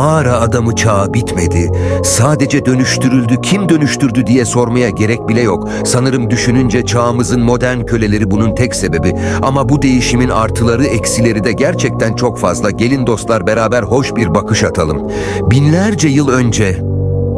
Mağara adamı çağı bitmedi. Sadece dönüştürüldü. Kim dönüştürdü diye sormaya gerek bile yok. Sanırım düşününce çağımızın modern köleleri bunun tek sebebi. Ama bu değişimin artıları eksileri de gerçekten çok fazla. Gelin dostlar beraber hoş bir bakış atalım. Binlerce yıl önce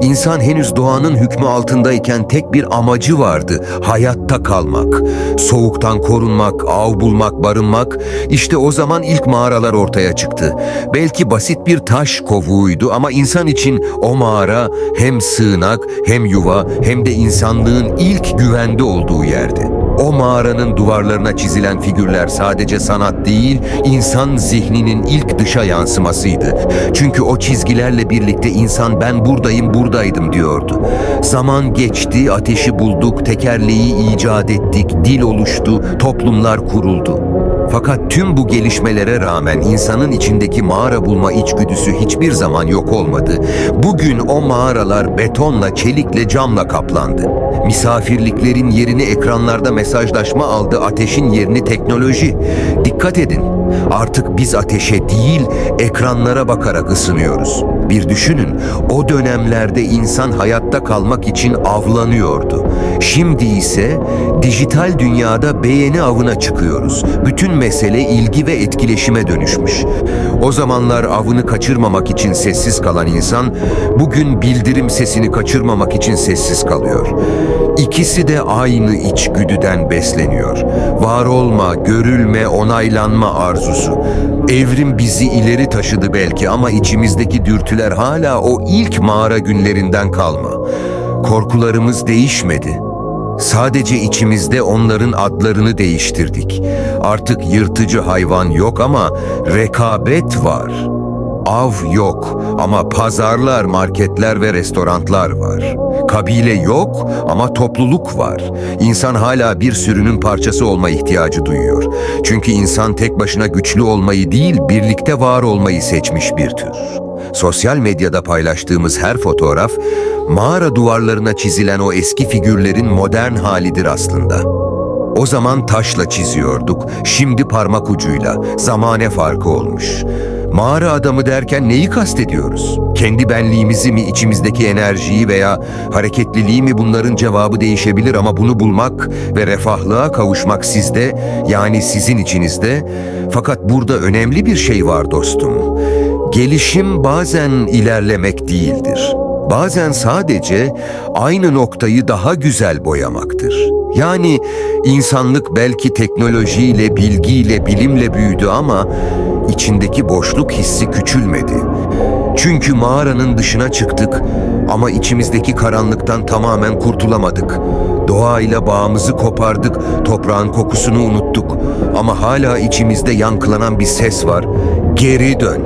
İnsan henüz doğanın hükmü altındayken tek bir amacı vardı. Hayatta kalmak, soğuktan korunmak, av bulmak, barınmak. İşte o zaman ilk mağaralar ortaya çıktı. Belki basit bir taş kovuğuydu ama insan için o mağara hem sığınak, hem yuva, hem de insanlığın ilk güvende olduğu yerdi. O mağaranın duvarlarına çizilen figürler sadece sanat değil, insan zihninin ilk dışa yansımasıydı. Çünkü o çizgilerle birlikte insan ben buradayım, buradaydım diyordu. Zaman geçti, ateşi bulduk, tekerleği icat ettik, dil oluştu, toplumlar kuruldu. Fakat tüm bu gelişmelere rağmen insanın içindeki mağara bulma içgüdüsü hiçbir zaman yok olmadı. Bugün o mağaralar betonla, çelikle, camla kaplandı. Misafirliklerin yerini ekranlarda mesajlaşma aldı, ateşin yerini teknoloji. Dikkat edin, artık biz ateşe değil, ekranlara bakarak ısınıyoruz. Bir düşünün, o dönemlerde insan hayatta kalmak için avlanıyordu. Şimdi ise dijital dünyada beğeni avına çıkıyoruz. Bütün mesele ilgi ve etkileşime dönüşmüş. O zamanlar avını kaçırmamak için sessiz kalan insan, bugün bildirim sesini kaçırmamak için sessiz kalıyor. İkisi de aynı içgüdüden besleniyor. Var olma, görülme, onaylanma arzusu. Evrim bizi ileri taşıdı belki ama içimizdeki dürtüler hala o ilk mağara günlerinden kalma. Korkularımız değişmedi. Sadece içimizde onların adlarını değiştirdik. Artık yırtıcı hayvan yok ama rekabet var. Av yok ama pazarlar, marketler ve restoranlar var. Kabile yok ama topluluk var. İnsan hala bir sürünün parçası olma ihtiyacı duyuyor. Çünkü insan tek başına güçlü olmayı değil, birlikte var olmayı seçmiş bir tür. Sosyal medyada paylaştığımız her fotoğraf, mağara duvarlarına çizilen o eski figürlerin modern halidir aslında. O zaman taşla çiziyorduk, şimdi parmak ucuyla. Zamane farkı olmuş. Mağara adamı derken neyi kastediyoruz? Kendi benliğimizi mi, içimizdeki enerjiyi veya hareketliliği mi bunların cevabı değişebilir ama bunu bulmak ve refahlığa kavuşmak sizde, yani sizin içinizde. Fakat burada önemli bir şey var dostum. Gelişim bazen ilerlemek değildir. Bazen sadece aynı noktayı daha güzel boyamaktır. Yani insanlık belki teknolojiyle, bilgiyle, bilimle büyüdü ama içindeki boşluk hissi küçülmedi. Çünkü mağaranın dışına çıktık ama içimizdeki karanlıktan tamamen kurtulamadık. Doğayla bağımızı kopardık, toprağın kokusunu unuttuk. Ama hala içimizde yankılanan bir ses var. Geri dön.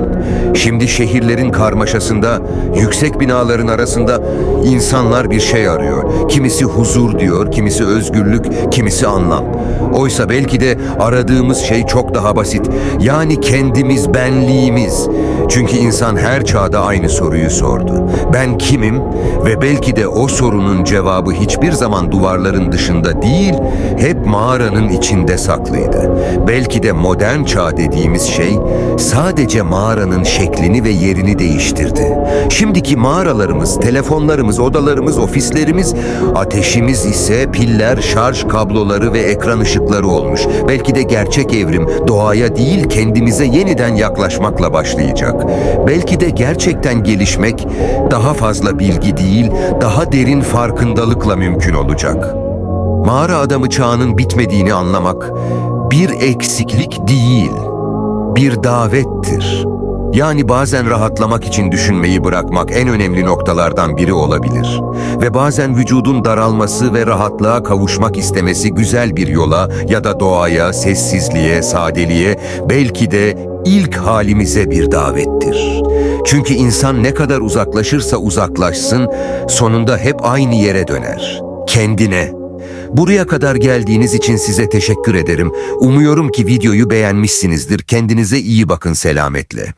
Şimdi şehirlerin karmaşasında, yüksek binaların arasında insanlar bir şey arıyor. Kimisi huzur diyor, kimisi özgürlük, kimisi anlam. Oysa belki de aradığımız şey çok daha basit. Yani kendimiz, benliğimiz. Çünkü insan her çağda aynı soruyu sordu. Ben kimim? Ve belki de o sorunun cevabı hiçbir zaman duvarların dışında değil, hep mağaranın içinde saklıydı. Belki de modern çağ dediğimiz şey sadece mağaranın şeklini ve yerini değiştirdi. Şimdiki mağaralarımız, telefonlarımız, odalarımız, ofislerimiz, ateşimiz ise piller, şarj kabloları ve ekran ışıkları olmuş. Belki de gerçek evrim doğaya değil kendimize yeniden yaklaşmakla başlayacak. Belki de gerçekten gelişmek daha fazla bilgi değil, daha derin farkındalıkla mümkün olacak. Mağara adamı çağının bitmediğini anlamak bir eksiklik değil, bir davettir. Yani bazen rahatlamak için düşünmeyi bırakmak en önemli noktalardan biri olabilir. Ve bazen vücudun daralması ve rahatlığa kavuşmak istemesi güzel bir yola ya da doğaya, sessizliğe, sadeliğe, belki de ilk halimize bir davettir. Çünkü insan ne kadar uzaklaşırsa uzaklaşsın, sonunda hep aynı yere döner. Kendine. Buraya kadar geldiğiniz için size teşekkür ederim. Umuyorum ki videoyu beğenmişsinizdir. Kendinize iyi bakın selametle.